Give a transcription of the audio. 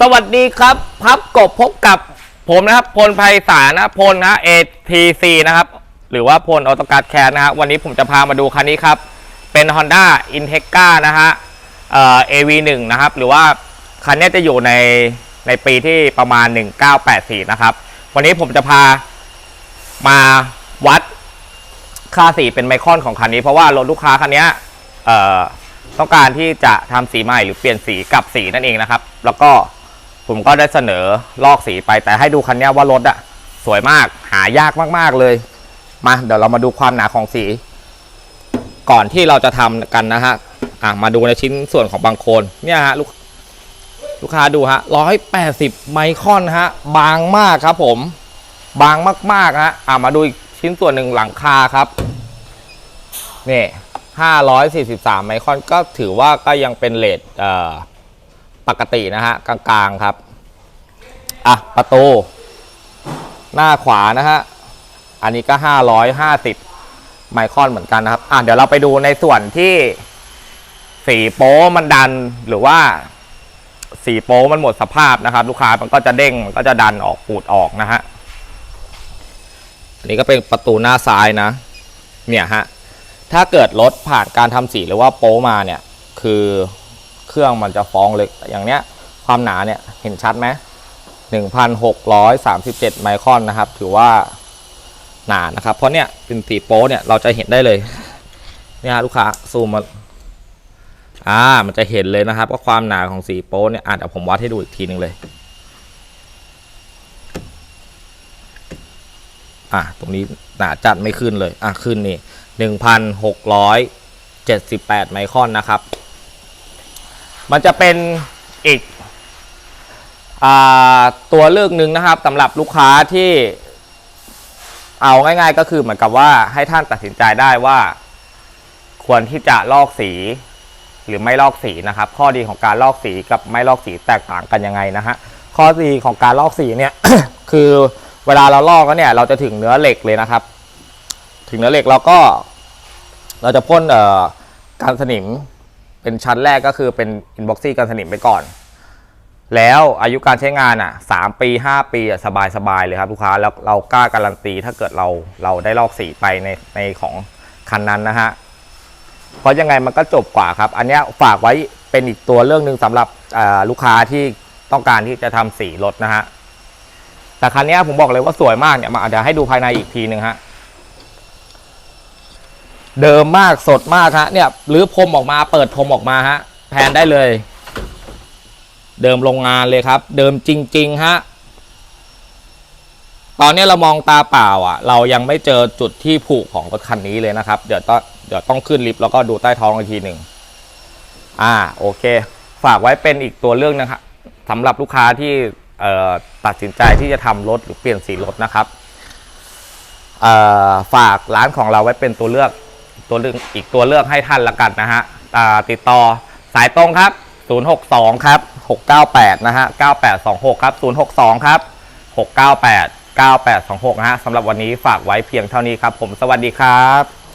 สวัสดีครับ พับกบพบกับผมนะครับพลไพศาลนะพลนะ ATC นะครับ หรือว่าพลออโตการ์ดแคสนะฮะวันนี้ผมจะพามาดูคันนี้ครับ เป็น Honda Integra นะฮะเอ่อ AV1 นะครับ หรือว่าคันนี้จะอยู่ในในปีที่ประมาณ 1984 นะครับ วันนี้ผมจะพามาวัดค่าสีเป็นไมครอนของคันนี้ เพราะว่ารถลูกค้าคันนี้เอ่อต้องการที่จะทำสีใหม่หรือเปลี่ยนสีกับสีนั่นเองนะครับ แล้วก็ ผมก็ได้เสนอลอกสีไปแต่ให้ดูคันนี้ว่ารถอะสวยมากหายากมาก ๆ เลย มาเดี๋ยวเรามาดูความหนาของสี ก่อนที่เราจะทำกันนะฮะอะมาดูในชิ้นส่วนของบางโคนเนี่ยฮะลูกลูกค้าดูฮะร้อยแปดสิบไมครอนฮะ บางมากครับผม บางมากๆฮะอะมาดูอีกชิ้นส่วนหนึ่งหลังคาครับนี่ห้าร้อยสี่สิบสามไมครอนก็ถือว่าก็ยังเป็นเลทเอ่อ ปกตินะฮะกลางๆครับอะประตูหน้าขวานะฮะอันนี้ก็ห้าร้อยห้าสิบไมครอนเหมือนกันนะครับอะเดี๋ยวเราไปดูในส่วนที่สีโป้มันดันหรือว่าสีโป้มันหมดสภาพนะครับ ลูกค้ามันก็จะเด้งมันก็จะดันออกปูดออกนะฮะอันนี้ก็เป็นประตูหน้าซ้ายนะ เนี่ยฮะถ้าเกิดรถผ่านการทำสีหรือว่าโป๊มาเนี่ย คือ รื่องมันจะฟ้องเลยอย่างเนี้ยความหนาเนี่ยเห็นชัดไหม1,637 ไมครอนนะครับ ถือว่าหนานะครับ เพราะเนี่ยเป็นสีโป๊เนี่ยเราจะเห็นได้เลยเนี่ยลูกค้าซูมมาอ่ามันจะเห็นเลยนะครับ ว่าความหนาของสีโป๊เนี่ยอะเดี๋ยวผมวัดให้ดูอีกทีหนึ่งเลย อะตรงนี้หนาจัดไม่ขึ้นเลย อะขึ้นนี่หนึ่งพันหกร้อยเจ็ดสิบแปดไมครอนนะครับ มันจะเป็นอีกอตัวเลือกหนึ่งนะครับสำหรับลูกค้าที่เอาง่าย ๆ ก็คือเหมือนกับว่าให้ท่านตัดสินใจได้ว่า ควรที่จะลอกสีหรือไม่ลอกสีนะครับ ข้อดีของการลอกสีกับไม่ลอกสีแตกต่างกันยังไงนะฮะข้อดีของการลอกสีเนี่ย คือเวลาเราลอกแล้วเนี่ย เราจะถึงเนื้อเหล็กเลยนะครับ ถึงเนื้อเหล็กเราก็ เราจะพ่นเอ่อการสนิม เป็นชั้นแรกก็คือเป็นอินบ็อกซี่กันสนิมไปก่อน แล้วอายุการใช้งานอะสามปีห้าปีสบายสบายๆเลยครับลูกค้าแล้วเรากล้าการันตีถ้าเกิดเราเราได้ลอกสีไปในในของคันนั้นนะฮะเพราะยังไงมันก็จบกว่าครับ อันนี้ฝากไว้เป็นอีกตัวเรื่องหนึ่งสำหรับลูกค้าที่ต้องการที่จะทำสีรถนะฮะแต่คันนี้ผมบอกเลยว่าสวยมากเนี่ยมาเดี๋ยวให้ดูภายในอีกทีหนึ่งฮะ เดิมมากสดมากฮะเนี่ยหรือพรมออกมาเปิดพรมออกมาฮะแพนได้เลย เดิมโรงงานเลยครับ เดิมจริง ๆ ฮะ ตอนนี้เรามองตาเปล่าอะ เรายังไม่เจอจุดที่ผุของรถคันนี้เลยนะครับ เดี๋ยวต้องเดี๋ยวต้องขึ้นลิฟต์แล้วก็ดูใต้ท้องอีกทีหนึ่งอ่าโอเค ฝากไว้เป็นอีกตัวเรื่องนะครับสำหรับลูกค้าที่ตัดสินใจที่จะทำรถหรือเปลี่ยนสีรถนะครับฝากร้านของเราไว้เป็นตัวเลือก ตัวเลือกอีกตัวเลือกให้ท่านละกันนะฮะติดต่อสายตรงครับ 062 ครับ 698 นะฮะ 9826 ครับ 062 ครับ 698 9826 นะฮะสำหรับวันนี้ฝากไว้เพียงเท่านี้ครับ ผมสวัสดีครับ